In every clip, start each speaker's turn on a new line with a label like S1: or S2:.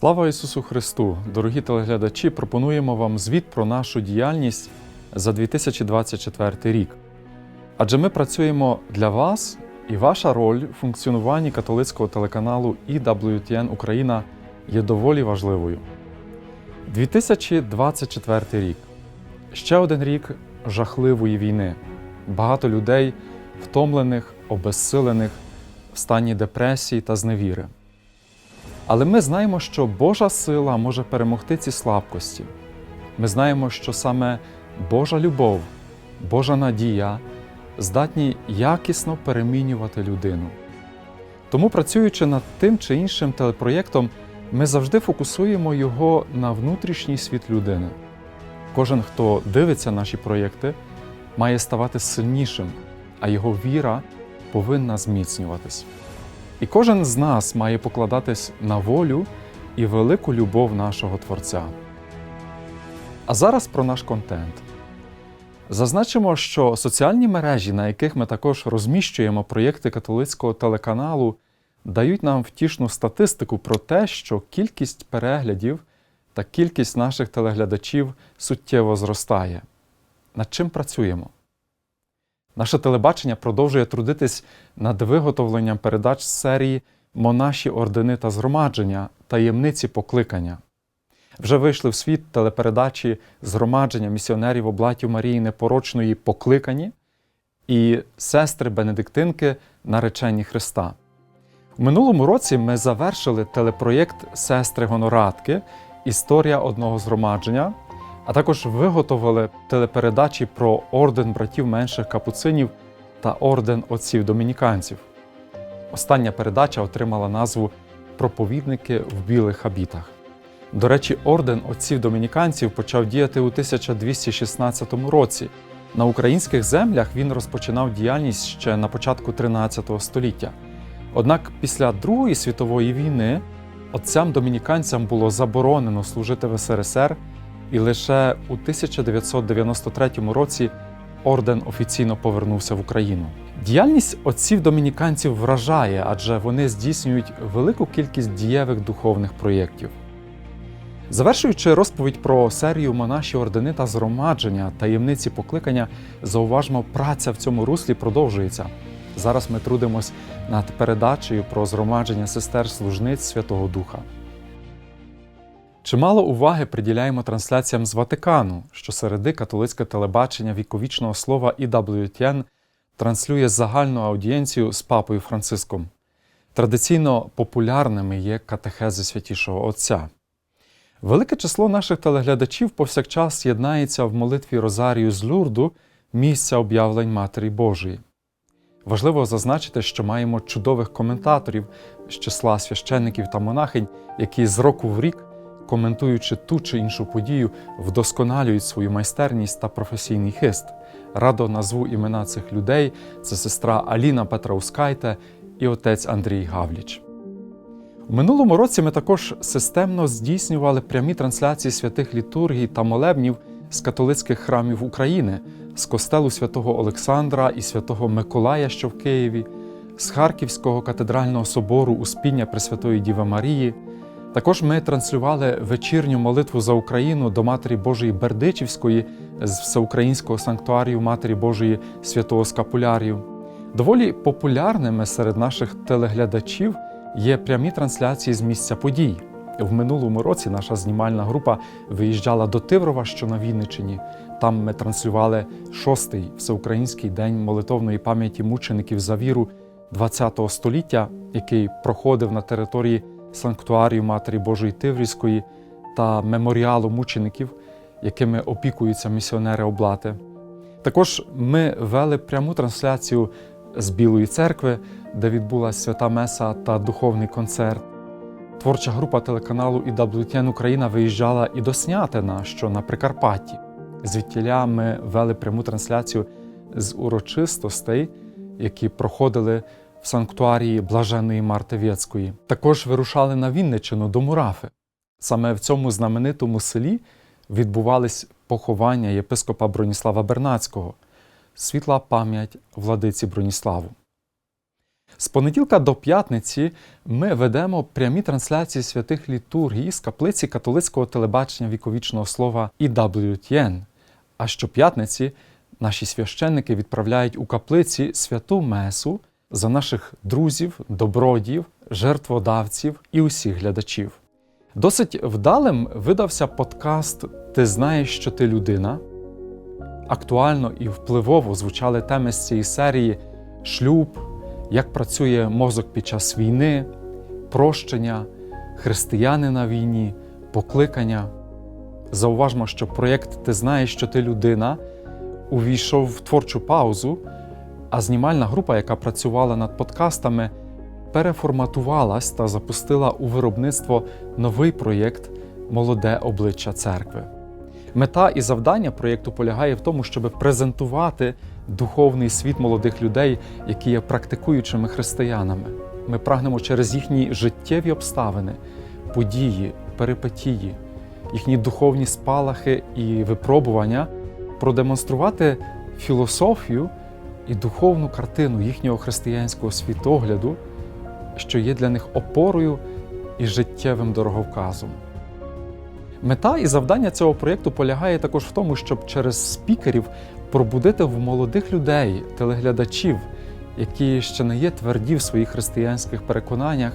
S1: Слава Ісусу Христу! Дорогі телеглядачі! Пропонуємо вам звіт про нашу діяльність за 2024 рік. Адже ми працюємо для вас, і ваша роль в функціонуванні католицького телеканалу EWTN Україна є доволі важливою. 2024 рік ще один рік жахливої війни. Багато людей втомлених, обезсилених, в стані депресії та зневіри. Але ми знаємо, що Божа сила може перемогти ці слабкості. Ми знаємо, що саме Божа любов, Божа надія здатні якісно перемінювати людину. Тому, працюючи над тим чи іншим телепроєктом, ми завжди фокусуємо його на внутрішній світ людини. Кожен, хто дивиться наші проєкти, має ставати сильнішим, а його віра повинна зміцнюватись. І кожен з нас має покладатись на волю і велику любов нашого Творця. А зараз про наш контент. Зазначимо, що соціальні мережі, на яких ми також розміщуємо проєкти католицького телеканалу, дають нам втішну статистику про те, що кількість переглядів та кількість наших телеглядачів суттєво зростає. Над чим працюємо? Наше телебачення продовжує трудитись над виготовленням передач з серії Монаші ордени та згромадження таємниці покликання. Вже вийшли в світ телепередачі згромадження місіонерів облатів Марії Непорочної покликані і сестри Бенедиктинки наречені Христа. У минулому році ми завершили телепроєкт Сестри Гонорадки Історія одного згромадження, а також виготовили телепередачі про орден братів менших капуцинів та орден отців домініканців. Остання передача отримала назву Проповідники в білих хабітах. До речі, орден отців домініканців почав діяти у 1216 році. На українських землях він розпочинав діяльність ще на початку 13 століття. Однак після Другої світової війни отцям домініканцям було заборонено служити в СРСР, і лише у 1993 році орден офіційно повернувся в Україну. Діяльність отців домініканців вражає, адже вони здійснюють велику кількість дієвих духовних проєктів. Завершуючи розповідь про серію монаші ордени та згромадження таємниці покликання, зауважмо, праця в цьому руслі продовжується. Зараз ми трудимось над передачею про згромадження сестер служниць Святого Духа. Чимало уваги приділяємо трансляціям з Ватикану, що середи католицьке телебачення віковічного слова EWTN транслює загальну аудієнцію з папою Франциском. Традиційно популярними є катехези святішого Отця. Велике число наших телеглядачів повсякчас єднається в молитві Розарію з Люрду, місця об'явлень Матері Божої. Важливо зазначити, що маємо чудових коментаторів з числа священників та монахинь, які з року в рік, коментуючи ту чи іншу подію, вдосконалюють свою майстерність та професійний хист. Радо назву імена цих людей це сестра Аліна Петраускайте і отець Андрій Гавліч. У минулому році ми також системно здійснювали прямі трансляції святих літургій та молебнів з католицьких храмів України, з костелу святого Олександра і святого Миколая, що в Києві, з Харківського катедрального собору Успіння Пресвятої Діви Марії. Також ми транслювали вечірню молитву за Україну до Матері Божої Бердичівської з всеукраїнського санктуарію Матері Божої Святого Скапулярію. Доволі популярними серед наших телеглядачів є прямі трансляції з місця подій. В минулому році наша знімальна група виїжджала до Тиврова, що на Вінниччині. Там ми транслювали шостий всеукраїнський день молитовної пам'яті мучеників за віру ХХ століття, який проходив на території санктуарію Матері Божої Тиврівської та меморіалу мучеників, якими опікуються місіонери облати. Також ми вели пряму трансляцію з Білої церкви, де відбулася свята Меса та духовний концерт. Творча група телеканалу «IWTN Україна виїжджала і до Снятина, що на Прикарпатті. Звідтіля ми вели пряму трансляцію з урочистостей, які проходили санктуарії Блаженої Марти Вєцької. Також вирушали на Вінничину до Мурафи. Саме в цьому знаменитому селі відбувались поховання єпископа Броніслава Бернацького, світла пам'ять владиці Броніславу. З понеділка до п'ятниці ми ведемо прямі трансляції святих літургій з каплиці католицького телебачення віковічного слова EWTN. А щоп'ятниці наші священники відправляють у каплиці святу месу за наших друзів, добродіїв, жертводавців і усіх глядачів. Досить вдалим видався подкаст Ти знаєш, що ти людина. Актуально і впливово звучали теми з цієї серії шлюб, як працює мозок під час війни, прощення, християни на війні, покликання. Зауважмо, що проєкт Ти знаєш, що ти людина увійшов в творчу паузу, а знімальна група, яка працювала над подкастами, переформатувалась та запустила у виробництво новий проєкт Молоде обличчя церкви. Мета і завдання проєкту полягає в тому, щоб презентувати духовний світ молодих людей, які є практикуючими християнами. Ми прагнемо через їхні життєві обставини, події, перипетії, їхні духовні спалахи і випробування продемонструвати філософію і духовну картину їхнього християнського світогляду, що є для них опорою і життєвим дороговказом. Мета і завдання цього проєкту полягає також в тому, щоб через спікерів пробудити в молодих людей, телеглядачів, які ще не є тверді в своїх християнських переконаннях,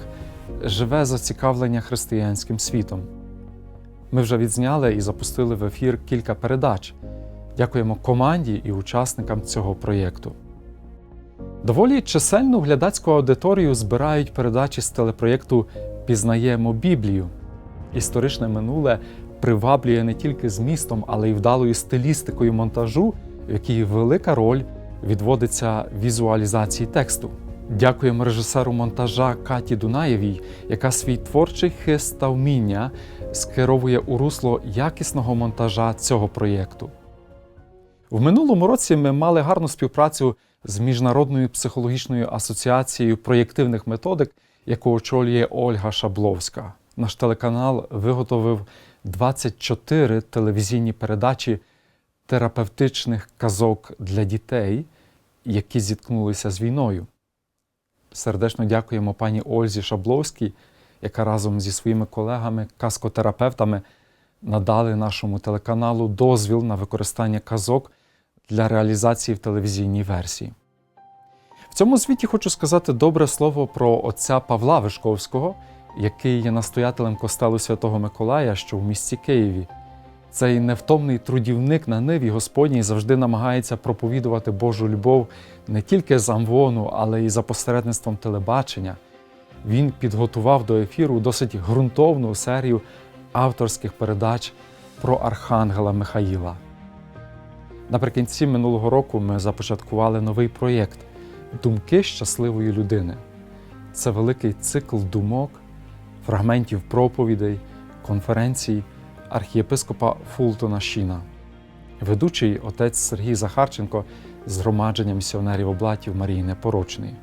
S1: живе зацікавлення християнським світом. Ми вже відзняли і запустили в ефір кілька передач. Дякуємо команді і учасникам цього проєкту. Доволі чисельну глядацьку аудиторію збирають передачі з телепроєкту Пізнаємо Біблію. Історичне минуле приваблює не тільки змістом, але й вдалою стилістикою монтажу, в якій велика роль відводиться візуалізації тексту. Дякуємо режисеру монтажа Каті Дунаєвій, яка свій творчий хист та вміння скеровує у русло якісного монтажа цього проєкту. В минулому році ми мали гарну співпрацю з Міжнародною психологічною асоціацією проєктивних методик, яку очолює Ольга Шабловська. Наш телеканал виготовив 24 телевізійні передачі терапевтичних казок для дітей, які зіткнулися з війною. Сердечно дякуємо пані Ользі Шабловській, яка разом зі своїми колегами, казкотерапевтами надали нашому телеканалу дозвіл на використання казок для реалізації в телевізійній версії. В цьому звіті хочу сказати добре слово про отця Павла Вишковського, який є настоятелем костелу Святого Миколая, що в місті Києві. Цей невтомний трудівник на ниві Господній завжди намагається проповідувати Божу любов не тільки з амвону, але й за посередництвом телебачення. Він підготував до ефіру досить ґрунтовну серію авторських передач про Архангела Михаїла. Наприкінці минулого року ми започаткували новий проєкт Думки щасливої людини. Це великий цикл думок, фрагментів проповідей, конференцій архієпископа Фултона Шіна. Ведучий отець Сергій Захарченко з громадження місіонерів облатів Марії Непорочної.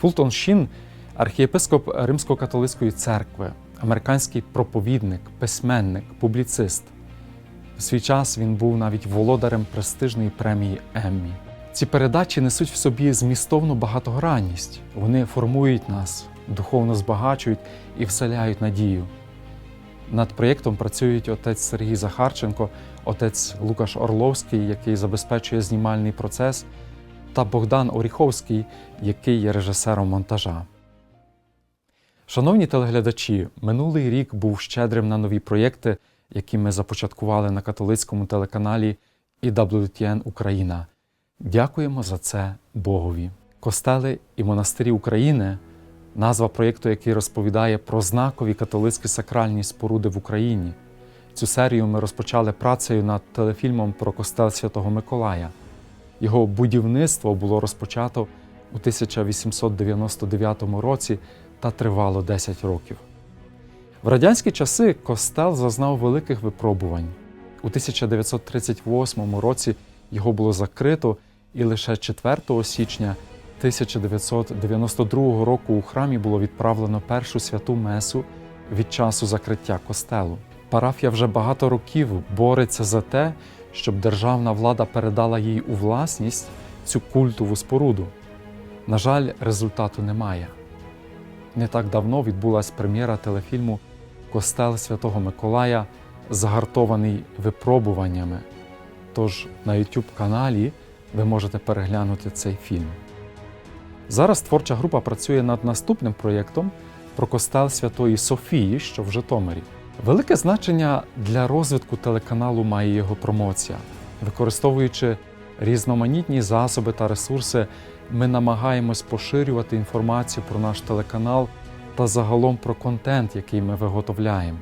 S1: Фултон Шін архієпископ Римсько-католицької церкви, американський проповідник, письменник, публіцист. В свій час він був навіть володарем престижної премії Еммі. Ці передачі несуть в собі змістовну багатогранність. Вони формують нас, духовно збагачують і вселяють надію. Над проєктом працюють отець Сергій Захарченко, отець Лукаш Орловський, який забезпечує знімальний процес, та Богдан Оріховський, який є режисером монтажа. Шановні телеглядачі, минулий рік був щедрим на нові проєкти, які ми започаткували на католицькому телеканалі IWTN Україна. Дякуємо за це Богові. Костели і монастирі України назва проєкту, який розповідає про знакові католицькі сакральні споруди в Україні. Цю серію ми розпочали працею над телефільмом про костел Святого Миколая. Його будівництво було розпочато у 1899 році та тривало 10 років. В радянські часи костел зазнав великих випробувань. У 1938 році його було закрито, і лише 4 січня 1992 року у храмі було відправлено першу святу месу від часу закриття костелу. Парафія вже багато років бореться за те, щоб державна влада передала їй у власність цю культову споруду. На жаль, результату немає. Не так давно відбулася прем'єра телефільму Костел Святого Миколая, загартований випробуваннями. Тож на YouTube каналі ви можете переглянути цей фільм. Зараз творча група працює над наступним проєктом про костел Святої Софії, що в Житомирі. Велике значення для розвитку телеканалу має його промоція. Використовуючи різноманітні засоби та ресурси, ми намагаємось поширювати інформацію про наш телеканал та загалом про контент, який ми виготовляємо.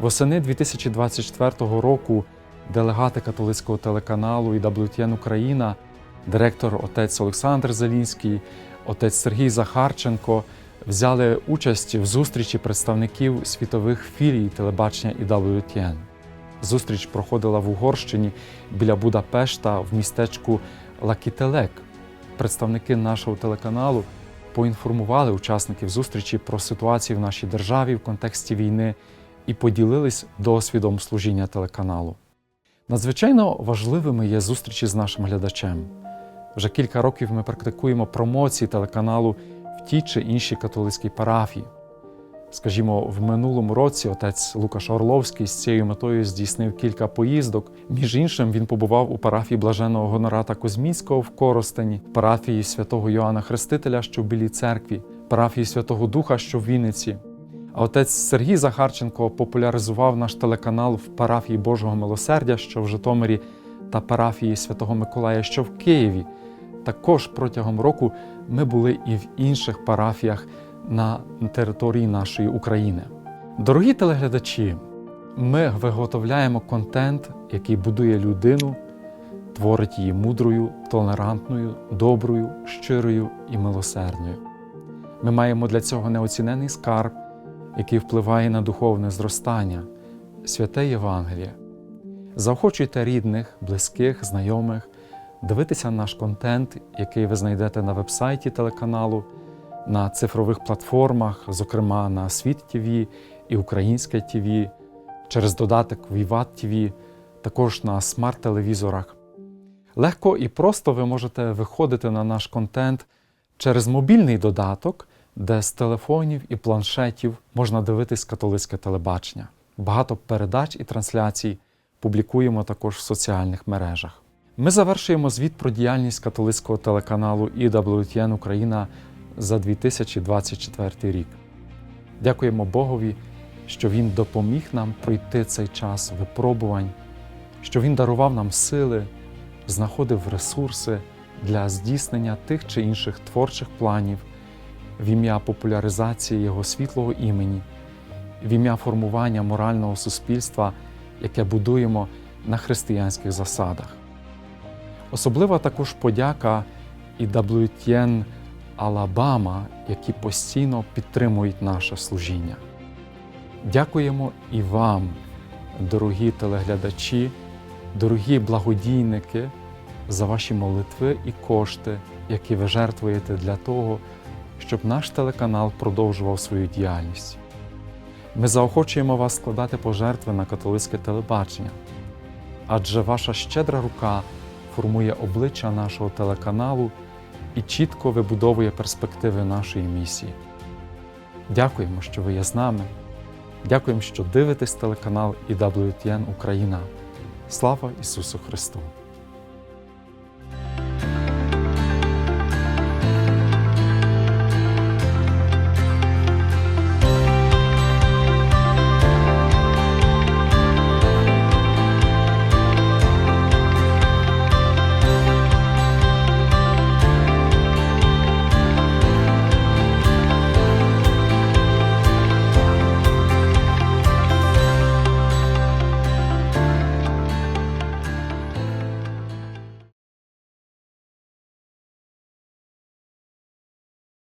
S1: Восени 2024 року делегати католицького телеканалу і WTN Україна, директор отець Олександр Зелінський, отець Сергій Захарченко взяли участь в зустрічі представників світових філій телебачення і WTN. Зустріч проходила в Угорщині біля Будапешта в містечку Лакітелек. Представники нашого телеканалу поінформували учасників зустрічі про ситуацію в нашій державі в контексті війни і поділились досвідом служіння телеканалу. Надзвичайно важливими є зустрічі з нашим глядачем. Вже кілька років ми практикуємо промоції телеканалу в тій чи іншій католицькій парафії. Скажімо, в минулому році отець Лукаш Орловський з цією метою здійснив кілька поїздок. Між іншим, він побував у парафії блаженого Гонората Козміського в Коростені, парафії святого Йоанна Хрестителя, що в Білій церкві, парафії Святого Духа, що в Вінниці. А отець Сергій Захарченко популяризував наш телеканал в парафії Божого Милосердя, що в Житомирі, та парафії Святого Миколая, що в Києві. Також протягом року ми були і в інших парафіях на території нашої України. Дорогі телеглядачі, ми виготовляємо контент, який будує людину, творить її мудрою, толерантною, доброю, щирою і милосердною. Ми маємо для цього неоцінений скарб, який впливає на духовне зростання, святе Євангеліє. Заохочуйте рідних, близьких, знайомих дивитися наш контент, який ви знайдете на вебсайті телеканалу, на цифрових платформах, зокрема на Світ ТВ і Українське ТВ, через додаток Vivat TV, також на смарт-телевізорах. Легко і просто ви можете виходити на наш контент через мобільний додаток, де з телефонів і планшетів можна дивитись католицьке телебачення. Багато передач і трансляцій публікуємо також в соціальних мережах. Ми завершуємо звіт про діяльність католицького телеканалу EWTN Україна за 2024 рік. Дякуємо Богові, що Він допоміг нам пройти цей час випробувань, що Він дарував нам сили, знаходив ресурси для здійснення тих чи інших творчих планів в ім'я популяризації Його світлого імені, в ім'я формування морального суспільства, яке будуємо на християнських засадах. Особлива також подяка і WTN Алабама, які постійно підтримують наше служіння. Дякуємо і вам, дорогі телеглядачі, дорогі благодійники, за ваші молитви і кошти, які ви жертвуєте для того, щоб наш телеканал продовжував свою діяльність. Ми заохочуємо вас складати пожертви на католицьке телебачення, адже ваша щедра рука формує обличчя нашого телеканалу і чітко вибудовує перспективи нашої місії. Дякуємо, що ви є з нами. Дякуємо, що дивитесь телеканал EWTN Україна. Слава Ісусу Христу!